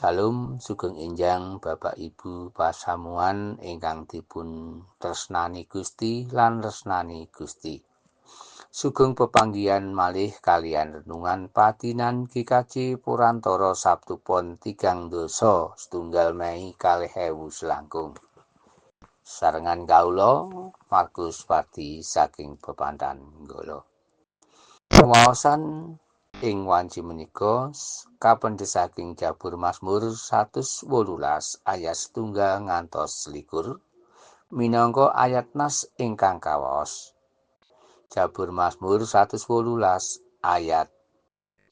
Salam sugeng enjang Bapak Ibu pasamuan ingkang dipun tresnani Gusti lan resnani Gusti. Sugeng pepanggihan malih kalian renungan patinan GKJ Purantara Sabtu Pon tigang dosa setunggal Mei kalih ewu selangkung. Sarengan kaula Markus Pati saking pepantan Golo. Wawasan ing wanci menika kapendes saking Jabur Mazmur 118 ayat setunggal ngantos selikur minangka ayat nas ingkang kawaos Jabur Mazmur 118 ayat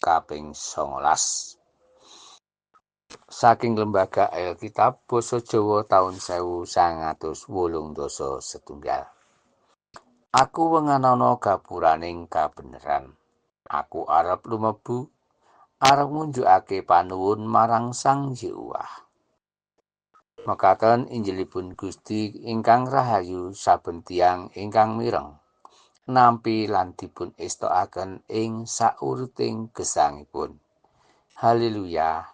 kaping 19 saking lembaga Alkitab basa Jawa taun 1980 setunggal. Aku wenganana gapuraning kabeneran aku arep lumebu arep ngunjukake panuwun marang Sang Yehuwah. Mekaten Injilipun Gusti ingkang rahayu saben tiang ingkang mireng nampi lan dipun estokaken ing sauruting gesangipun. Haleluya.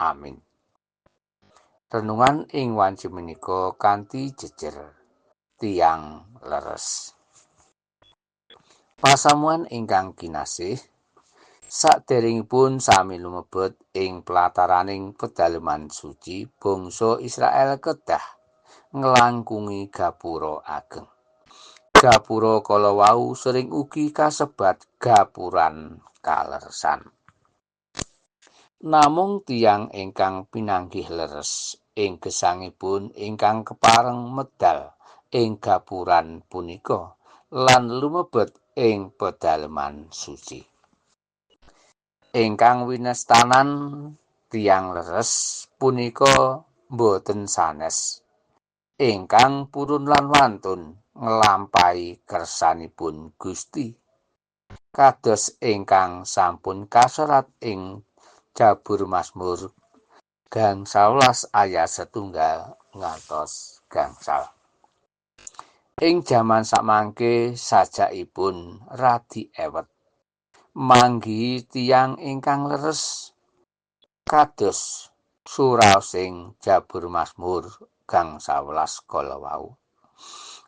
Amin. Renungan ing wanci menika kanthi jejer tiang leres. Pasamuan ingkang kinasih saderengipun sami lumebet ing pelataraning pedalaman suci bangsa Israel kedah ngelangkungi gapura ageng. Gapura kala wau sering ugi kasebat gapuran kalersan. Namung tiang ingkang pinanggih leres ing gesangipun ingkang kepareng medal ing gapuran punika lan lumebet ing pedalaman suci. Ingkang winestanan tiang leres punika boten sanes. Ingkang purun lan wantun nglampahi kersanipun Gusti. Kados ingkang sampun kaserat ing Jabur Mazmur gang 11 ayat setunggal ngantos gangsal. Ing jaman samangke sajakipun radi ewet. Manggi tiang ingkang leres kados surau sing Jabur Mazmur gang 11 kala wau.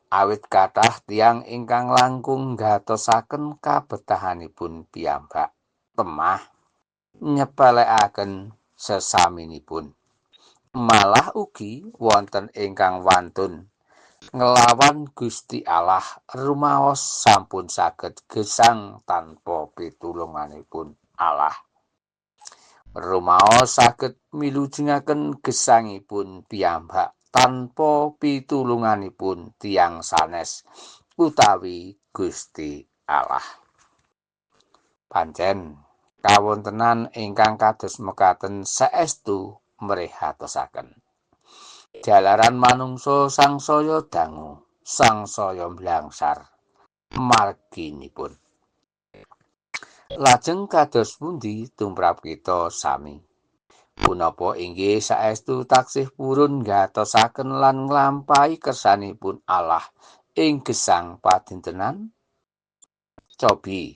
Awit kathah tiang ingkang langkung gatosaken kabetahanipun piyambak temah nyepelekaken sesaminipun. Malah ugi wonten ingkang wantun nglawan Gusti Allah rumaos sampun saged gesang tanpa pitulunganipun Allah. Rumaos saged milujengaken gesangipun piyambak tanpa pitulunganipun tiang sanes utawi Gusti Allah. Pancen kawontenan ingkang kados mekaten saestu mrehatosaken. Jalaran manungsa sangsaya dangu sangsaya mlangsar. Marginipun. Lajeng kados pundi tumrap kita sami? Punapa inggih saestu taksih purun gatosaken lan nglampahi kersanipun Allah ing gesang padintenan? Cobi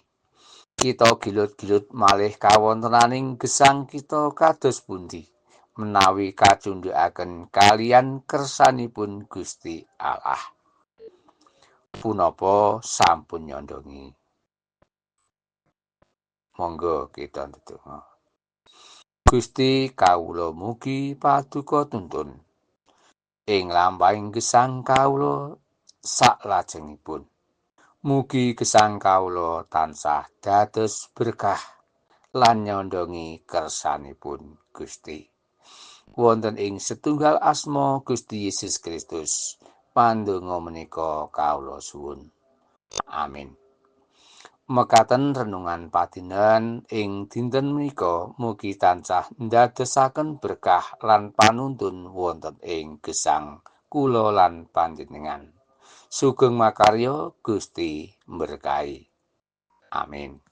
kita gilut-gilut malih kawontenaning gesang kita kados pundi menawi kacundhukaken kalian kersanipun Gusti Allah. Punapa sampun nyondongi. Monggo kita ndedonga. Gusti kawula mugi paduka tuntun ing lampahing gesang kawula saklajengipun. Mugi gesang kawula tansah dados berkah lan nyondongi kersanipun Gusti. Wonten ing setunggal asma Gusti Yesus Kristus. Pandonga menika kawula suwun. Amin. Mekaten renungan patinan ing dinten menika mugi tansah ndadosaken berkah lan panuntun wonten ing gesang kula lan panjenengan. Sugeng makarya Gusti berkahi. Amin.